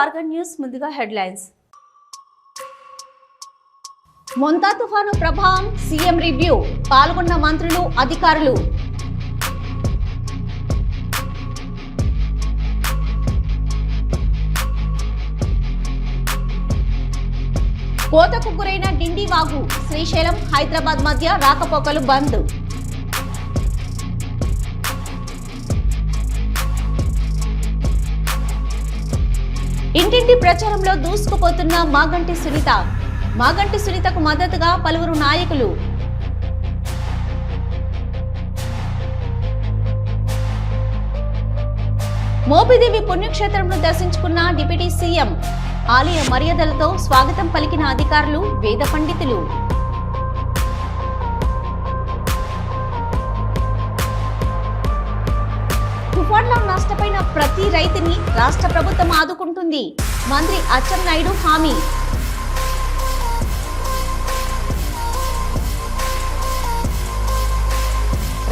Organ news ముందుగా headlines. Montha తుఫాను ప్రభావం సీఎం రివ్యూ పాల్గొన్న మంత్రులు అధికారులు. కోతకు గురైన డిండి వాగు శ్రీశైలం హైదరాబాద్ మధ్య రాకపోకలు బంద్. ఇంటింటి ప్రచారంలో దూసుకుపోతున్న మాగంటి సునీత. మాగంటి సునీతకు మద్దతుగా పలువురు నాయకులు. మోపిదేవి పుణ్యక్షేత్రంను దర్శించుకున్న డిప్యూటీ సీఎం. ఆలయ మర్యాదలతో స్వాగతం పలికిన అధికారులు వేద పండితులు. నష్టపోయిన ప్రతి రైతుని రాష్ట్ర ప్రభుత్వం ఆదుకుంటుంది. మంత్రి అచ్చెన్నాయుడు హామీ.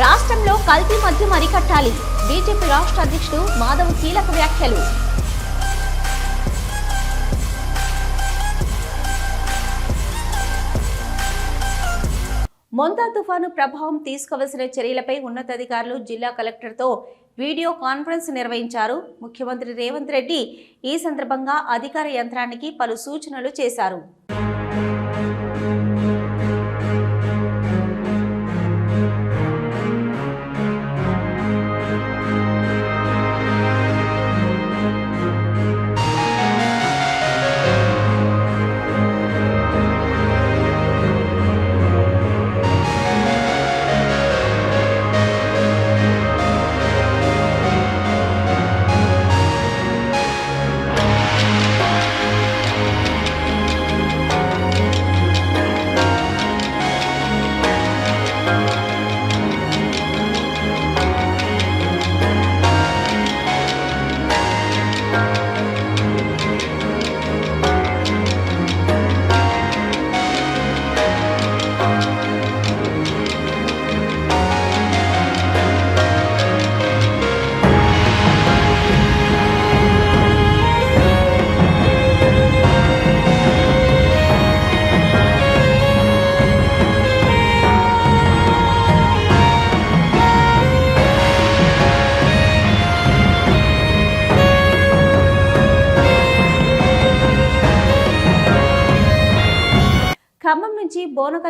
రాష్ట్రంలో కల్తీ మద్యం అరికట్టాలి. బీజేపీ రాష్ట్ర అధ్యక్షుడు మాధవ్ కీలక వ్యాఖ్యలు. మొంతా తుఫాను ప్రభావం తీసుకోవాల్సిన చర్యలపై ఉన్నతాధికారులు జిల్లా కలెక్టర్తో వీడియో కాన్ఫరెన్స్ నిర్వహించారు. ముఖ్యమంత్రి రేవంత్ రెడ్డి ఈ సందర్భంగా అధికార యంత్రానికి పలు సూచనలు చేశారు.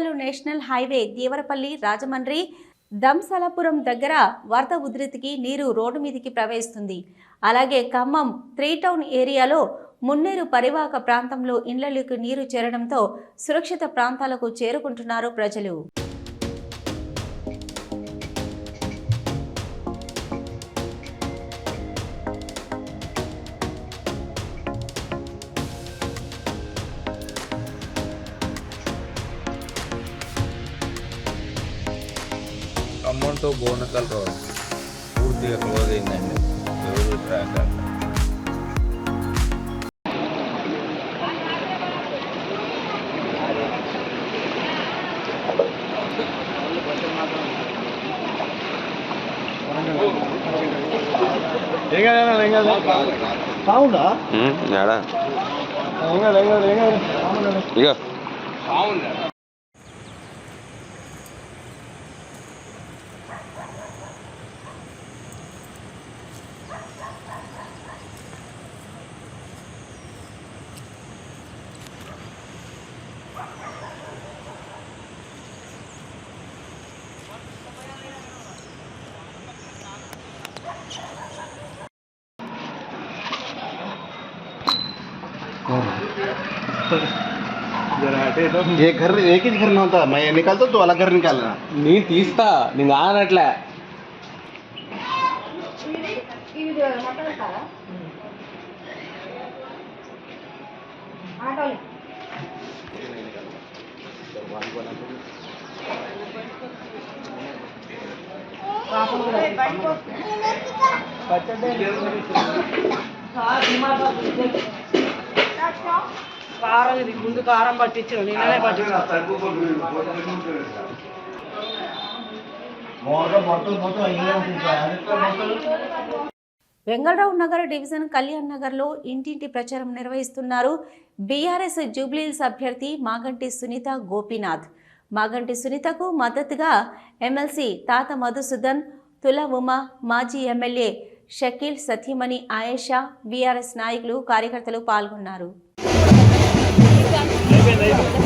నుంచి నేషనల్ హైవే దేవరపల్లి రాజమండ్రి దంసలపురం దగ్గర వరద ఉధృతికి నీరు రోడ్డు మీదికి ప్రవహిస్తుంది అలాగే ఖమ్మం త్రీ టౌన్ ఏరియాలో మున్నేరు పరివాహక ప్రాంతంలో ఇండ్లలోకి నీరు చేరడంతో సురక్షిత ప్రాంతాలకు చేరుకుంటున్నారు ప్రజలు. ఖమ్మం టు బోనకల్ రోడ్ పూర్తిగా క్లోజ్ అయిందండి ఎవరు ట్రాక్ అక్కడ బాగుందా ఏడా ఏం ఏ ఘర్ ఏకి ఘర్ నవ్వుతా మా ఎన్నికలతో తోలా ఘర్ నికాలనా నీ తీస్తా నేను కానట్లే ముందు కారం పట్టించాను నిన్ననే మొత్తం వెంగళరావు నగర్ డివిజన్ కళ్యాణ్ నగర్లో ఇంటింటి ప్రచారం నిర్వహిస్తున్నారు బీఆర్ఎస్ జూబ్లీహిల్స్ అభ్యర్థి మాగంటి సునీత గోపీనాథ్. మాగంటి సునీతకు మద్దతుగా ఎమ్మెల్సీ తాత మధుసూదన్ తుల ఉమ మాజీ ఎమ్మెల్యే షకీల్ సతీమణి ఆయేషా బీఆర్ఎస్ నాయకులు కార్యకర్తలు పాల్గొన్నారు. Tá é veneno.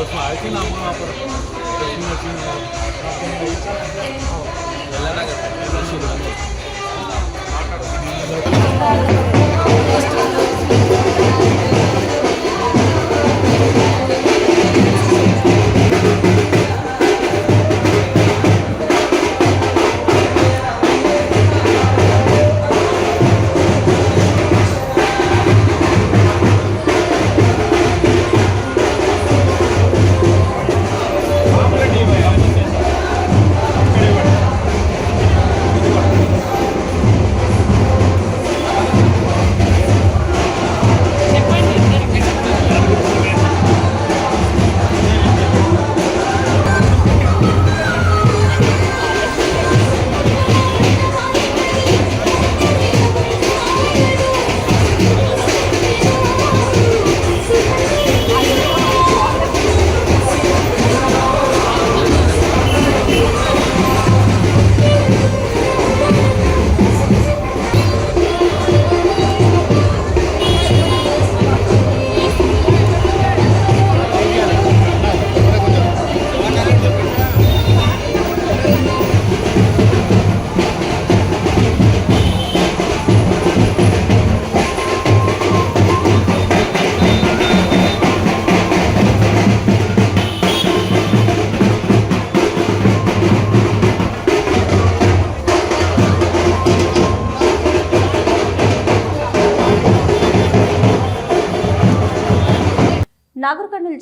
परसों आए थे ना हम वहाँ पर। वॉशिंग मशीन करते हैं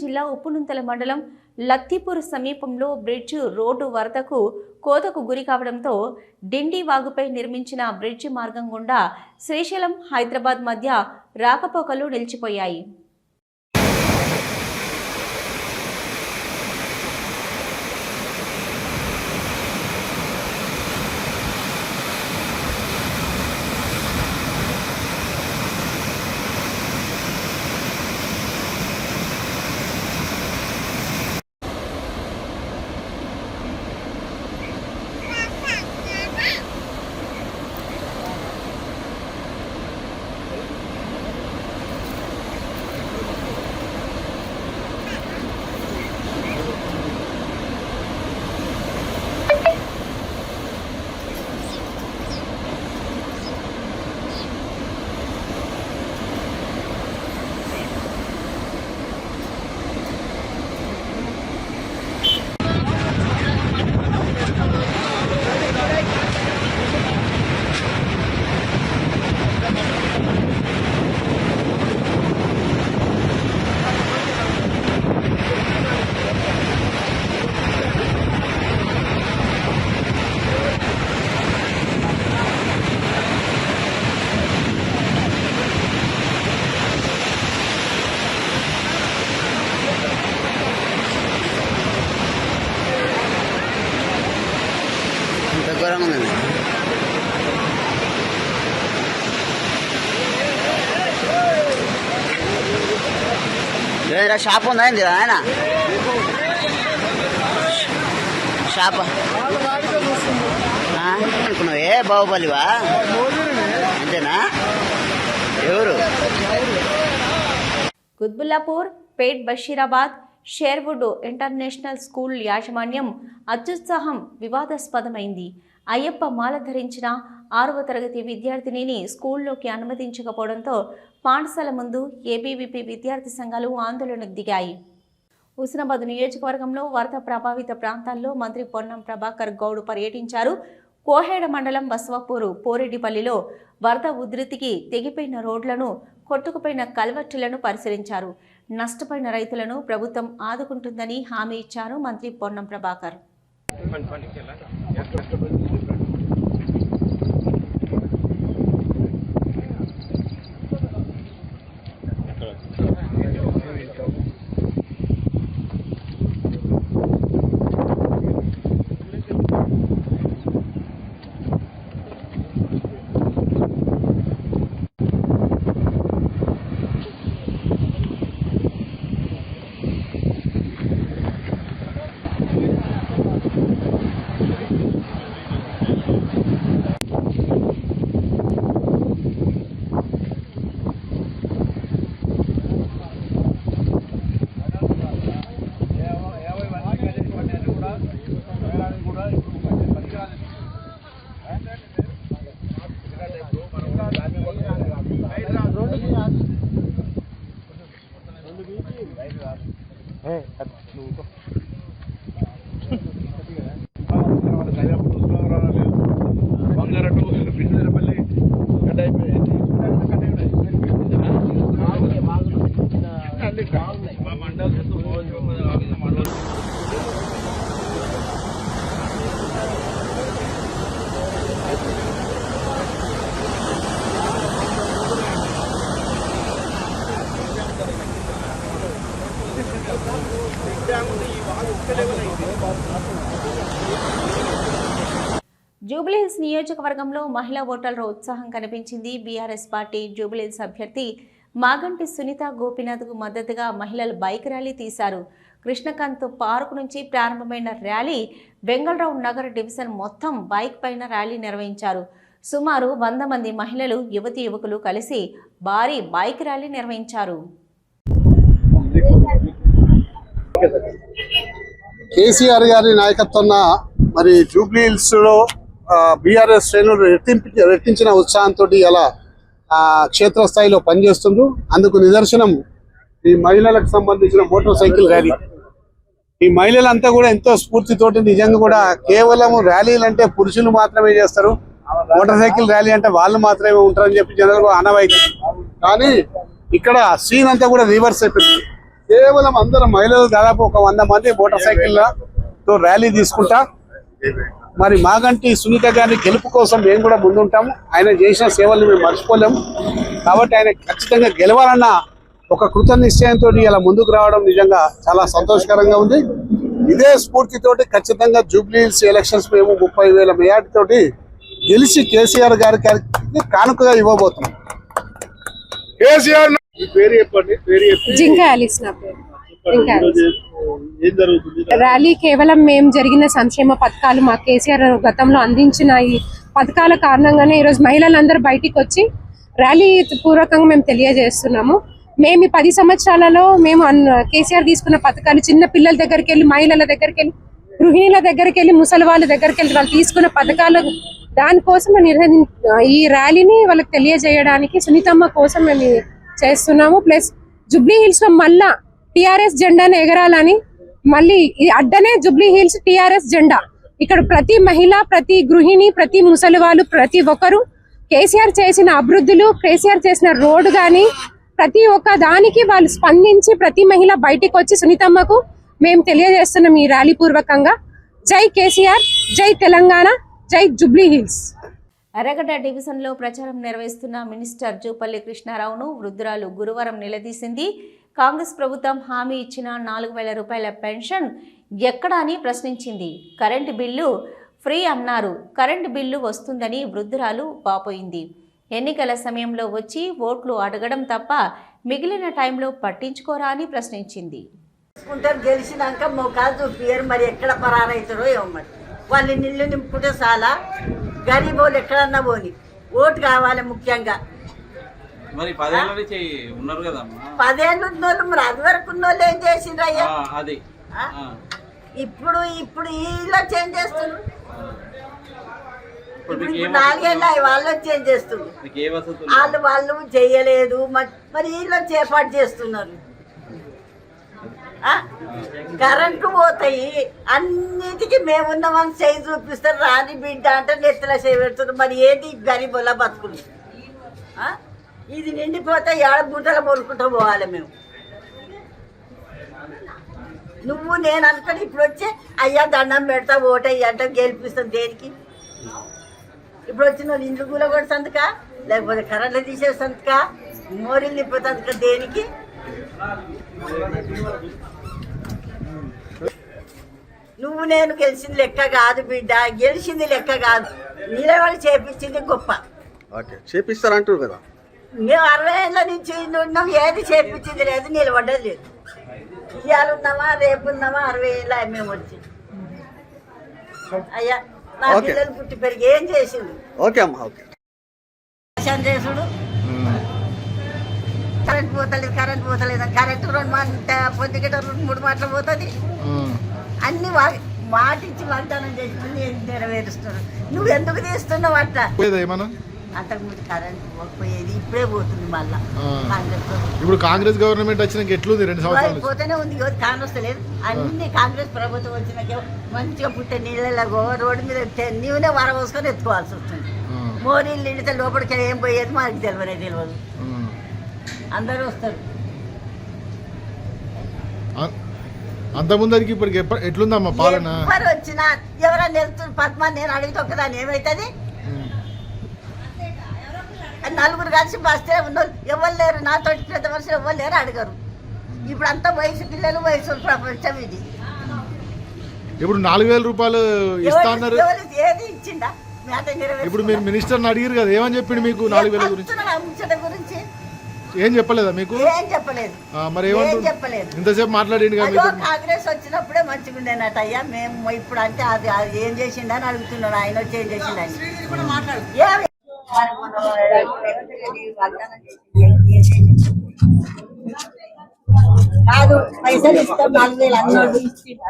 జిల్లా ఉప్పునుంతల మండలం లత్తిపూర్ సమీపంలో బ్రిడ్జ్ రోడ్డు వరదకు కోతకు గురి కావడంతో డిండి వాగుపై నిర్మించిన బ్రిడ్జ్ మార్గం గుండా శ్రీశైలం హైదరాబాద్ మధ్య రాకపోకలు నిలిచిపోయాయి. ఘోరంగా ఉంది. లేదా షాప్ ఉందా ఏంది ఆయన? షాప్. అనుకున్నావు. ఏ బాహుబలివా? అంతేనా? ఎవరు? Qutbullapur Pet Basheerabad Sherwood International School యాజమాన్యం అత్యుత్సాహం వివాదాస్పదమైంది. అయ్యప్ప మాల ధరించిన ఆరవ తరగతి విద్యార్థినిని స్కూల్లోకి అనుమతించకపోవడంతో పాఠశాల ముందు ఏబీవీపీ విద్యార్థి సంఘాలు ఆందోళనకు దిగాయి. హుస్నాబాద్ నియోజకవర్గంలో వరద ప్రభావిత ప్రాంతాల్లో మంత్రి పొన్నం ప్రభాకర్ గౌడ్ పర్యటించారు. కోహేడ మండలం బసవపూరు పోరెడ్డిపల్లిలో వరద ఉధృతికి తెగిపోయిన రోడ్లను కొట్టుకుపోయిన కల్వర్టులను పరిశీలించారు. నష్టపోయిన రైతులను ప్రభుత్వం ఆదుకుంటుందని హామీ ఇచ్చారు మంత్రి పొన్నం ప్రభాకర్. నియోజకవర్గంలో మహిళా ఓటర్ల ఉత్సాహం కనిపించింది. బీఆర్ఎస్ పార్టీ జూబ్లీహిల్స్ అభ్యర్థి మాగంటి సునీత గోపీనాథ్కు మద్దతుగా మహిళలు బైక్ ర్యాలీ తీశారు. కృష్ణకాంత్ పార్క్ నుంచి ప్రారంభమైన ర్యాలీ బెంగళరావు నగర్ డివిజన్ మొత్తం బైక్ పైన ర్యాలీ నిర్వహించారు. సుమారు వంద మంది మహిళలు యువతి యువకులు కలిసి భారీ బైక్ ర్యాలీ నిర్వహించారు. కేసీఆర్ గారి నాయకత్వాన మరి జూబ్లీ హిల్స్లో బీఆర్ఎస్ శ్రేణులు రెట్టింపు రెట్టించిన ఉత్సాహంతో ఇలా క్షేత్రస్థాయిలో పనిచేస్తుండ్రు. అందుకు నిదర్శనం ఈ మహిళలకు సంబంధించిన మోటార్ సైకిల్ ర్యాలీ. ఈ మహిళలంతా కూడా ఎంతో స్ఫూర్తితోటి నిజంగా కూడా కేవలం ర్యాలీలు అంటే పురుషులు మాత్రమే చేస్తారు. మోటార్ సైకిల్ ర్యాలీ అంటే వాళ్ళు మాత్రమే ఉంటారని చెప్పి జనరల్గా అనవైతే కానీ ఇక్కడ సీన్ అంతా కూడా రివర్స్ అయిపోయింది. కేవలం అందరం మహిళలు దాదాపు ఒక వంద మంది మోటార్ సైకిల్తో ర్యాలీ తీసుకుంటా మరి మాగంటి సునీత గారి గెలుపు కోసం మేము కూడా ముందుంటాము. ఆయన చేసిన సేవల్ని మేము మర్చిపోలేము. కాబట్టి ఆయన ఖచ్చితంగా గెలవాలన్న ఒక కృత నిశ్చయంతో ఇలా ముందుకు రావడం నిజంగా చాలా సంతోషకరంగా ఉంది. ఇదే స్ఫూర్తితోటి ఖచ్చితంగా జూబ్లీ హిల్స్ ఎలక్షన్స్ మేము ముప్పై వేల తోటి గెలిచి కేసీఆర్ గారి గారికి కానుకగా ఇవ్వబోతున్నాం. కేసీఆర్ పేరు చెప్పండి పేరు చెప్పి జింక ఆలిస్ నా పేరు. ర్యాలీ కేవలం మేము జరిగిన సంక్షేమ పథకాలు మా కేసీఆర్ గతంలో అందించిన ఈ పథకాల కారణంగానే ఈరోజు మహిళలందరూ బయటికి వచ్చి ర్యాలీ పూర్వకంగా మేము తెలియజేస్తున్నాము. మేము ఈ పది సంవత్సరాలలో మేము కేసీఆర్ తీసుకున్న పథకాలు చిన్న పిల్లల దగ్గరికి వెళ్ళి మహిళల దగ్గరికి వెళ్ళి గృహిణీల దగ్గరికి వెళ్ళి ముసలి వాళ్ళ దగ్గరికి వెళ్ళి వాళ్ళు తీసుకున్న పథకాలు దానికోసం నిర్వహి ఈ ర్యాలీని వాళ్ళకి తెలియజేయడానికి సునీతమ్మ కోసం మేము చేస్తున్నాము. ప్లస్ జుబ్లీ హిల్స్లో మళ్ళా టిఆర్ఎస్ జెండాను ఎగరాలని మళ్ళీ ఈ అడ్డనే జుబ్లీ హిల్స్ టిఆర్ఎస్ జెండా. ఇక్కడ ప్రతి మహిళ ప్రతి గృహిణి ప్రతి ముసలి వాళ్ళు ప్రతి ఒక్కరు కేసీఆర్ చేసిన అభివృద్ధులు కేసీఆర్ చేసిన రోడ్డు కానీ ప్రతి ఒక్క దానికి వాళ్ళు స్పందించి ప్రతి మహిళ బయటికి వచ్చి సునీతమ్మకు మేము తెలియజేస్తున్నాం ఈ ర్యాలీ పూర్వకంగా. జై కేసీఆర్ జై తెలంగాణ జై జుబ్లీ హిల్స్. ఎర్రగడ్డ డివిజన్లో ప్రచారం నిర్వహిస్తున్న మినిస్టర్ జూపల్లి కృష్ణారావును వృద్ధురాలు గురువారం నిలదీసింది. కాంగ్రెస్ ప్రభుత్వం హామీ ఇచ్చిన నాలుగు వేల రూపాయల పెన్షన్ ఎక్కడా అని ప్రశ్నించింది. కరెంటు బిల్లు ఫ్రీ అన్నారు. కరెంటు బిల్లు వస్తుందని వృద్ధురాలు వాపోయింది. ఎన్నికల సమయంలో వచ్చి ఓట్లు అడగడం తప్ప మిగిలిన టైంలో పట్టించుకోరా అని ప్రశ్నించింది. ఉంటారు గెలిచినాక మోకాలు చూపియరు మరి ఎక్కడ పరారైతారో ఏమో వాళ్ళు నిల్లు నింపుకుంటే చాలా. గరీబ్ వాళ్ళు ఎక్కడన్నా పోని. ఓటు కావాలి ముఖ్యంగా. మరి పదేళ్ళ నుంచి ఉన్నారు కదమ్మా. పదేళ్ళు ఉన్నోళ్ళు మరి అది వరకు ఉన్నోళ్ళు ఏం చేసిండ్రయ్యా? ఆ, అది. ఆ? ఆ, ఇప్పుడు ఇప్పుడు వీళ్ళు చేంజ్ చేస్తున్నారు. ఇప్పుడు ఇప్పుడు మీకు ఏం ఇప్పుడు నాలుగేళ్ళు అయ్యి వాళ్ళు చేంజ్ చేస్తున్నారు. మీకు ఏ వసతులు వాళ్ళు వాళ్ళు చేయలేదు మరి మరి వీళ్ళు చేపాటు చేస్తున్నారు. ఆ? కరెంటు పోతాయి అన్నిటికీ మేమున్నామని చేయి చూపిస్తారు రాని బిడ్డ అంటే నెత్తల చేయి పెడుతున్నారు. మరి ఏంటి గరీబుల బతుకులు? ఆ? ఇది నిండిపోతే ఏడ గుంటలు మొలుకుంటూ పోవాలి మేము. నువ్వు నేను అనుకుని ఇప్పుడు వచ్చి అయ్యా దండం పెడతా ఓటయ్యి అంటే గెలిపిస్తాం దేనికి? ఇప్పుడు వచ్చిన వాళ్ళు ఇండ్లు కూడా కూడా సంతక లేకపోతే కరెంట్లు తీసే సంతక మోరీలు నిప్పే దేనికి? నువ్వు నేను గెలిచింది లెక్క కాదు బిడ్డ. గెలిచింది లెక్క కాదు. నిలబడి చేపించింది గొప్ప. చేపిస్తారంటారు కదా. మేము అరవై ఏళ్ళ నుంచి ఉన్నాం ఏది చేపించింది లేదు నిలబడ్డది లేదు. ఇవాళ ఉన్నామా రేపు ఉన్నామా అరవై ఏళ్ళ మేము వచ్చి. అయ్యా నా. పిల్లలు పుట్టి పెరిగి ఏం చేసింది? ఓకే అమ్మా ఓకే. చంద్రేశుడు కరెంట్ పోతలేదు కరెంట్ పోతలేదు కరెంట్ రెండు మాట పొద్దుగట రెండు మూడు మాటలు పోతుంది. అన్ని మాటిచ్చి వాగ్దానం చేస్తుంది నెరవేరుస్తున్నారు? నువ్వు ఎందుకు తీస్తున్నావు అట్లా? అంతకుముందు కరెంట్ పోయేది ఇప్పుడే పోతుంది మళ్ళా కాంగ్రెస్. ఇప్పుడు కాంగ్రెస్ గవర్నమెంట్ వచ్చినాక ఎట్లుంది రెండు సంవత్సరాలు? పోతేనే ఉంది ఇవ్వదు కాంగ్రెస్ లేదు. అన్ని కాంగ్రెస్ ప్రభుత్వం వచ్చినాక మంచిగా పుట్టే నీళ్ళలో రోడ్డు మీద నీవునే వర పోసుకొని ఎత్తుకోవాల్సి వస్తుంది. మోరీలు నిండితే లోపలికి ఏం పోయేది మాకు తెలియనే తెలియదు. అందరూ వస్తారు. అంతకుముందరికి ఇప్పటికి ఎట్లుందమ్మా పాలన? ఎవరు వచ్చినా ఎవరైనా వెళ్తున్నారు? పద్మ నేను అడిగితే ఒక్కదాన్ని ఏమవుతుంది నలుగురు కలిసి బస్తే ఉన్నోళ్ళు ఎవరు లేరు నాతో పెద్ద మనుషులు ఎవరు లేరు అడగరు. ఇప్పుడు అంతా వయసు పిల్లలు వయసు ప్రపంచం ఇది. ఇప్పుడు నాలుగు వేల రూపాయలు ఇస్తా అన్నారు. ఏది ఇచ్చిందా ఇప్పుడు మీరు మినిస్టర్ని అడిగారు కదా ఏమని చెప్పిండు మీకు నాలుగు వేల గురించి? ఏం చెప్పలేదా మీకు? ఏం చెప్పలేదు. ఆ, మరి ఏం చెప్పలేదు. ఇంతసేపు మీతో కాంగ్రెస్ వచ్చినప్పుడే మంచిగా ఉండేనట అయ్యా మేము ఇప్పుడు అంటే అది అది ఏం చేసిండని అడుగుతున్నాడు ఆయన వచ్చి ఏం చేసిండని. ఏమి? మరి మొన్న రేవంత్ రెడ్డి వాగ్దానం చేసింది. కాదు పైసలు ఇస్తాం నాలుగు వేలు అన్నాడు ఇచ్చిండు.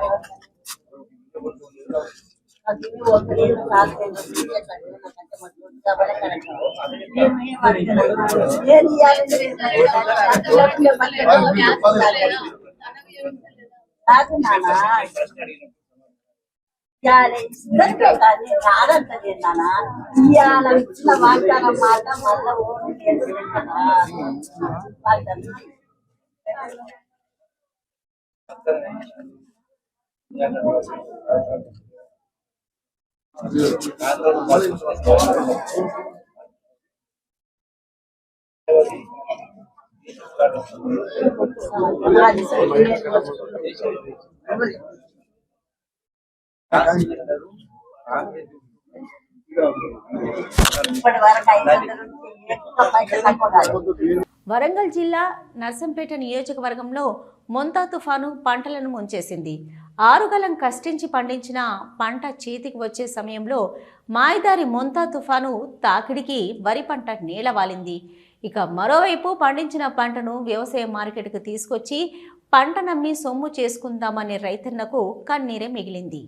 అది ఒక వేలు నాలుగు వేలు ఇచ్చిండు. నాకంటే మొత్తం డబ్బులే కరెక్ట్. మేము ఏం అడగలేదు. ఏది ఇయ్యాలని కాదు నాన్న ఇవాళ ఇద్దరికే కాదు కాదంటది నాన్న ఇవాళ ఇచ్చిన వాగ్దానం మాట మళ్ళా ఓటు చేసింది కదా వాగ్దానం అది సరే. ఇప్పటి వరకు ఐదు వందల నుంచి ఎక్కువ పైసలు తక్కువ కాదు. వరంగల్ జిల్లా నర్సంపేట నియోజకవర్గంలో మొంతా తుఫాను పంటలను ముంచేసింది. ఆరుగలం కష్టించి పండించిన పంట చేతికి వచ్చే సమయంలో మాయదారి మొంతా తుఫాను తాకిడికి వరి పంట నేలవాలింది ఇక మరోవైపు పండించిన పంటను వ్యవసాయ మార్కెట్కు తీసుకొచ్చి పంట నమ్మి సొమ్ము చేసుకుందామనే రైతన్నకు కన్నీరే మిగిలింది.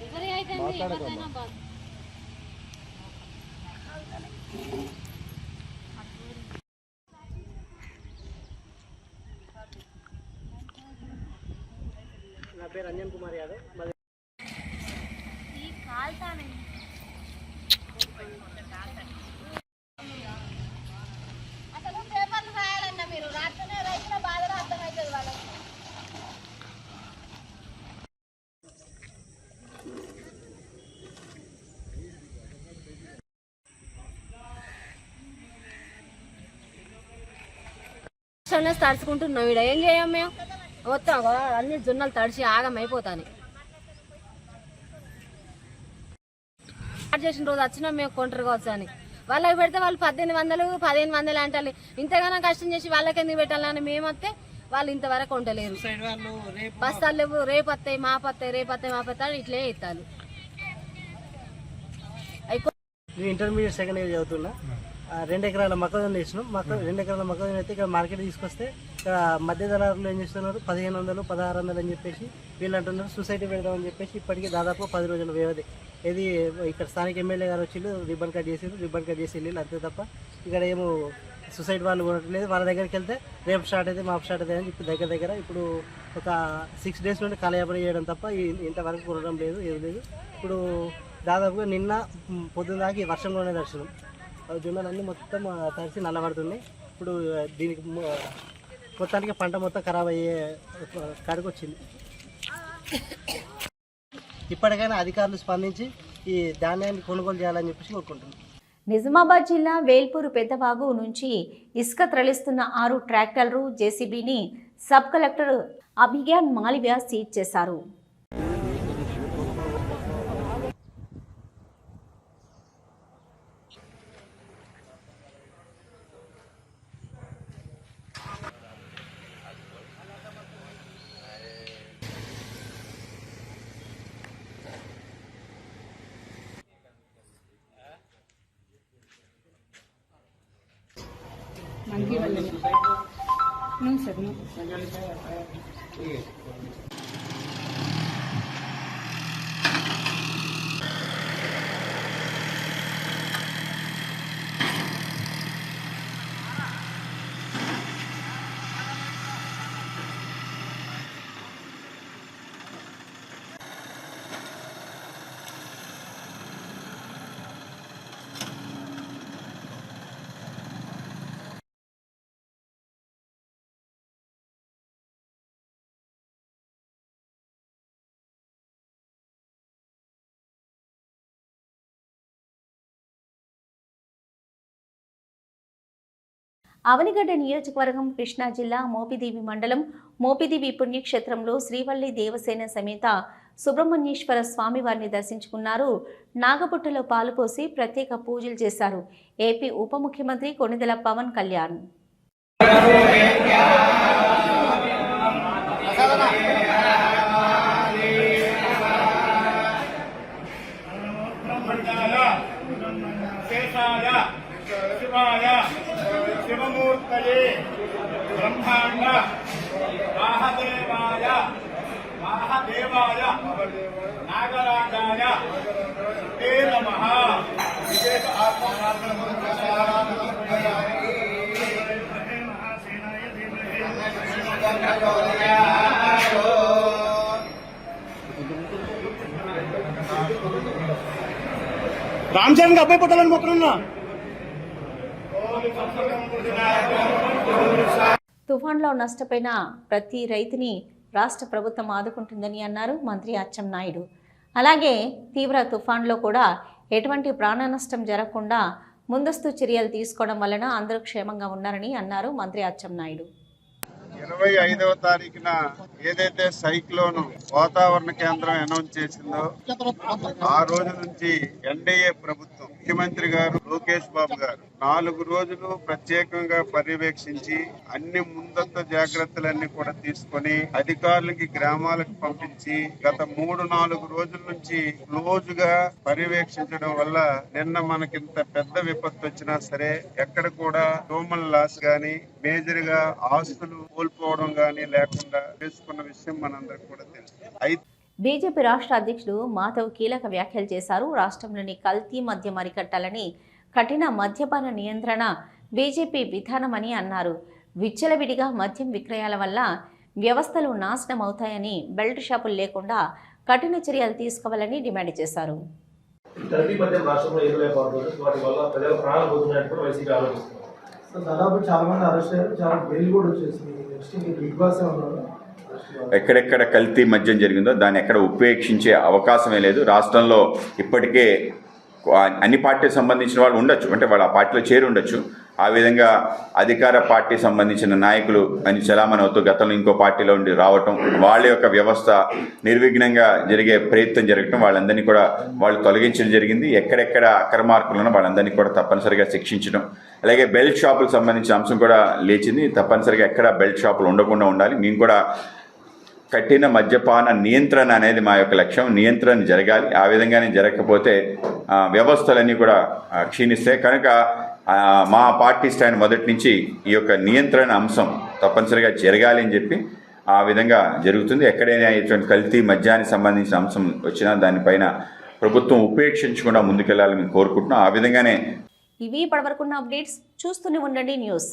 ఇద్దరి అయితే వర్షంలో తడుచుకుంటున్నాం ఇక్కడ ఏం చేయం మేము? మొత్తం అన్ని జొన్నలు తడిచి ఆగం అయిపోతాను స్టార్ట్ చేసిన రోజు వచ్చినాం మేము కొంటారు కావచ్చు అని. వాళ్ళకి పెడితే వాళ్ళు పద్దెనిమిది వందలు పదిహేను వందలు అంటారు. ఇంతగానో కష్టం చేసి వాళ్ళకి ఎందుకు పెట్టాలని మేము వస్తే వాళ్ళు ఇంతవరకు ఉండలేరు. బస్తాలు లేవు రేపు వస్తాయి మాపు వస్తాయి రేపు వస్తాయి మాపు వస్తాయి ఇట్లే ఇస్తారు నేను ఇంటర్మీడియట్ సెకండ్ ఇయర్ చదువుతున్నా. రెండు ఎకరాల మొక్కజొన్న వేసినాం. మొక్క రెండు ఎకరాల మొక్కజొన్న అయితే ఇక్కడ మార్కెట్ తీసుకొస్తే ఇక్కడ మధ్య దళారులు ఏం చేస్తున్నారు? పదిహేను వందలు పదహారు వందలు అని చెప్పేసి వీళ్ళు అంటున్నారు. సొసైటీ పెడదామని చెప్పేసి ఇప్పటికీ దాదాపు పది రోజుల వ్యవధి. ఇది ఇక్కడ స్థానిక ఎమ్మెల్యే గారు వచ్చి రిబ్బన్ కట్ చేసి రిబ్బన్ కట్ చేసి వెళ్ళి అంతే తప్ప ఇక్కడ ఏమో సొసైటీ వాళ్ళు కొనట్లేదు వాళ్ళ దగ్గరికి వెళ్తే రేపు స్టార్ట్ అయితే మాపు స్టార్ట్ అయితే అని చెప్పి దగ్గర దగ్గర ఇప్పుడు ఒక సిక్స్ డేస్ నుండి కాలయాపన చేయడం తప్ప ఇంతవరకు కొనడం లేదు ఏది లేదు. ఇప్పుడు దాదాపుగా నిన్న పొద్దున్న దాకా వర్షంలోనే దర్శనం. జొన్నలన్నీ మొత్తం ఆ, తడిసి నల్లబడుతున్నాయి ఇప్పుడు దీనికి మొత్తానికి పంట మొత్తం ఖరాబ్ అయ్యే కాడికి వచ్చింది. ఇప్పటికైనా అధికారులు స్పందించి ఈ ధాన్యాన్ని కొనుగోలు చేయాలని చెప్పేసి కోరుకుంటున్నాను నిజామాబాద్ జిల్లా వేల్పూరు పెద్దవాగు నుంచి ఇసుక తరలిస్తున్న ఆరు ట్రాక్టర్లు జేసీబీని sub collector Abhignan Malivya seize చేశారు. Given no sir no Avanigadda నియోజకవర్గం కృష్ణా జిల్లా మోపిదేవి మండలం మోపిదేవి పుణ్యక్షేత్రంలో శ్రీవల్లి దేవసేన సమేత సుబ్రహ్మణ్యేశ్వర స్వామివారిని దర్శించుకున్నారు. నాగపుట్టలో పాలు పోసి ప్రత్యేక పూజలు చేశారు. ఏపీ ఉప ముఖ్యమంత్రి కొణిదెల పవన్ కళ్యాణ్. బ్రహ్మాండ వాహదేవాయ వాహదేవాయ నాగరాజాయ తే నమః. విశేష రామచంద్ర అబ్బాయి పుట్టాలని మొక్కనున్నా తుఫాన్లో నష్టపోయిన ప్రతి రైతుని రాష్ట్ర ప్రభుత్వం ఆదుకుంటుందని అన్నారు మంత్రి అచ్చెం నాయుడు. అలాగే తీవ్ర తుఫాన్లో కూడా ఎటువంటి ప్రాణ నష్టం జరగకుండా ముందస్తు చర్యలు తీసుకోవడం వలన అందరూ క్షేమంగా ఉన్నారని అన్నారు మంత్రి అచ్చెన్నాయుడు ఇరవై ఐదవ తారీఖున ఏదైతే సైక్లోన్ వాతావరణ కేంద్రం అనౌన్స్ చేసిందో ఆ రోజు నుంచి ఎన్డీఏ ప్రభుత్వం ముఖ్యమంత్రి గారు లోకేష్ బాబు గారు నాలుగు రోజులు ప్రత్యేకంగా పర్యవేక్షించి అన్ని ముందస్తు జాగ్రత్తలన్నీ కూడా తీసుకొని అధికారులకి గ్రామాలకు పంపించి గత మూడు నాలుగు రోజుల నుంచి క్లోజ్గా పర్యవేక్షించడం వల్ల నిన్న మనకింత పెద్ద విపత్తు వచ్చినా సరే ఎక్కడ కూడా హ్యూమన్ లాస్ గాని మేజర్గా ఆస్తులు కోల్పోవడం గాని లేకుండా చేసుకున్న విషయం మనందరికి కూడా తెలుసు. అయితే బీజేపీ రాష్ట్ర అధ్యక్షుడు మాధవ్ కీలక వ్యాఖ్యలు చేశారు. రాష్ట్రంలోని కల్తీ మద్యం అరికట్టాలని కఠిన మద్యపాన నియంత్రణ బీజేపీ విధానమని అన్నారు. విచ్చలవిడిగా మద్యం విక్రయాల వల్ల వ్యవస్థలు నాశనం అవుతాయని బెల్ట్ షాపులు లేకుండా కఠిన చర్యలు తీసుకోవాలని డిమాండ్ చేశారు. దాదాపు చాలా మంది అరెస్ట్ అయ్యారు. చాలా బెయిల్ కూడా వచ్చేసింది. నెక్స్ట్ బిగ్ బాస్ ఉన్నారు ఎక్కడెక్కడ కల్తీ మద్యం జరిగిందో దాన్ని ఎక్కడ ఉపేక్షించే అవకాశమే లేదు. రాష్ట్రంలో ఇప్పటికే అన్ని పార్టీలకు సంబంధించిన వాళ్ళు ఉండొచ్చు. అంటే వాళ్ళు ఆ పార్టీలో చేరి ఉండొచ్చు. ఆ విధంగా అధికార పార్టీ సంబంధించిన నాయకులు అని చలామణి అవుతూ గతంలో ఇంకో పార్టీలో ఉండి రావటం వాళ్ళ యొక్క వ్యవస్థ నిర్విఘ్నంగా జరిగే ప్రయత్నం జరగటం వాళ్ళందరినీ కూడా వాళ్ళు తొలగించడం జరిగింది. ఎక్కడెక్కడ అక్రమార్కులు వాళ్ళందరినీ కూడా తప్పనిసరిగా శిక్షించడం అలాగే బెల్ట్ షాపులకు సంబంధించిన అంశం కూడా లేచింది. తప్పనిసరిగా ఎక్కడ బెల్ట్ షాపులు ఉండకుండా ఉండాలి. మేము కూడా కఠిన మద్యపాన నియంత్రణ అనేది మా యొక్క లక్ష్యం. నియంత్రణ జరగాలి. ఆ విధంగానే జరగకపోతే వ్యవస్థలన్నీ కూడా క్షీణిస్తాయి. కనుక మా పార్టీ స్టాండ్ మొదటి నుంచి ఈ యొక్క నియంత్రణ అంశం తప్పనిసరిగా జరగాలి అని చెప్పి ఆ విధంగా జరుగుతుంది. ఎక్కడైనా ఇటువంటి కల్తీ మద్యానికి సంబంధించిన అంశం వచ్చినా దానిపైన ప్రభుత్వం ఉపేక్షించకుండా ముందుకెళ్ళాలని కోరుకుంటున్నాం. ఆ విధంగానే ఇవి ఇప్పటివరకున్న అప్డేట్స్ చూస్తూనే ఉండండి న్యూస్.